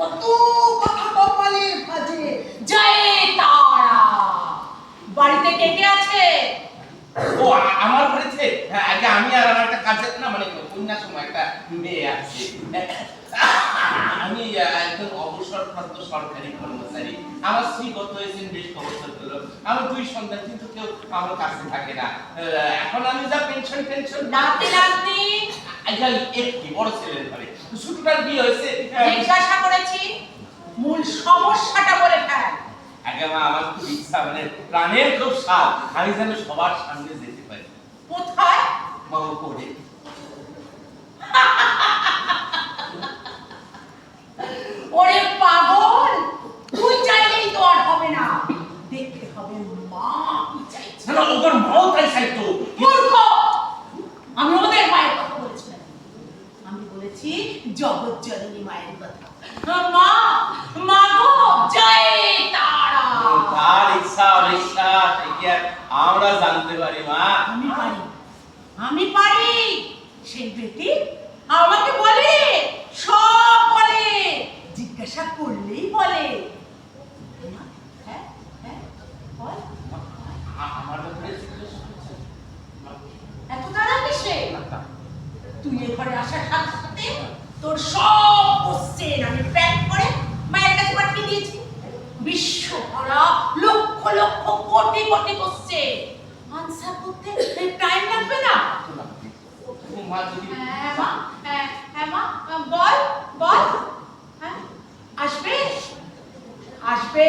কত কথা কপালে ভাজে। জয় তারা। বাড়িতে কে কে আছে? ও আমার বাড়িতে হ্যাঁ, আগে আমি আর আমার একটা কাজের না মানে কন্যা সময় একটা মেয়ে আছে। আমি একজন অবসরপ্রাপ্ত সরকারি কর্মচারী। আমার স্ত্রী গত হয়েছেন বেশ অবসর হলো আমার দুই সন্তান কিন্তু কেউ আমার কাছে থাকে না। এখন আমি যা পেনশন পেনশন নাতি না আচ্ছা একটি বড় ছেলের ঘরে। ছোটটার বিয়ে হয়েছে জিজ্ঞাসা করেছি মূল সমস্যাটা বলে ফেল। আগে মা আমার খুব ইচ্ছা মানে প্রাণের খুব স্বাদ আমি যেন সবার সামনে যেতে পারি। কোথায়? মা করে ওরে পাগল তুই চাইলেই তো আর হবে না। দেখতে হবে মা কি চাইছে? না ওদের মাও তাই চাইতো মূর্খ আমি ওদের মায়ের কথা বলেছি না আমি বলেছি জগৎ জননী মায়ের কথা। মা মা গো জয় তারা। তার ইচ্ছা অনিচ্ছা থেকে আমরা জানতে পারি মা। আমি পারি আমি পারি। সেই বেটি আমাকে বলে সব বলে জিজ্ঞাসা করলেই বলে। হ্যাঁ হ্যাঁ? এত তারা কিসে? তুই এ ঘরে আসার সাথে সাথে তোর সব কোশ্চেন আমি প্যাক করে মায়ের কাছে পাঠিয়ে দিয়েছি বিশ্ব ভরা লক্ষ লক্ষ কোটি কোটি কোশ্চেন আনসার করতে টাইম লাগবে না? মা যদি হ্যাঁ মা হ্যাঁ হ্যাঁ মা বল বল। হ্যাঁ আসবে? আসবে।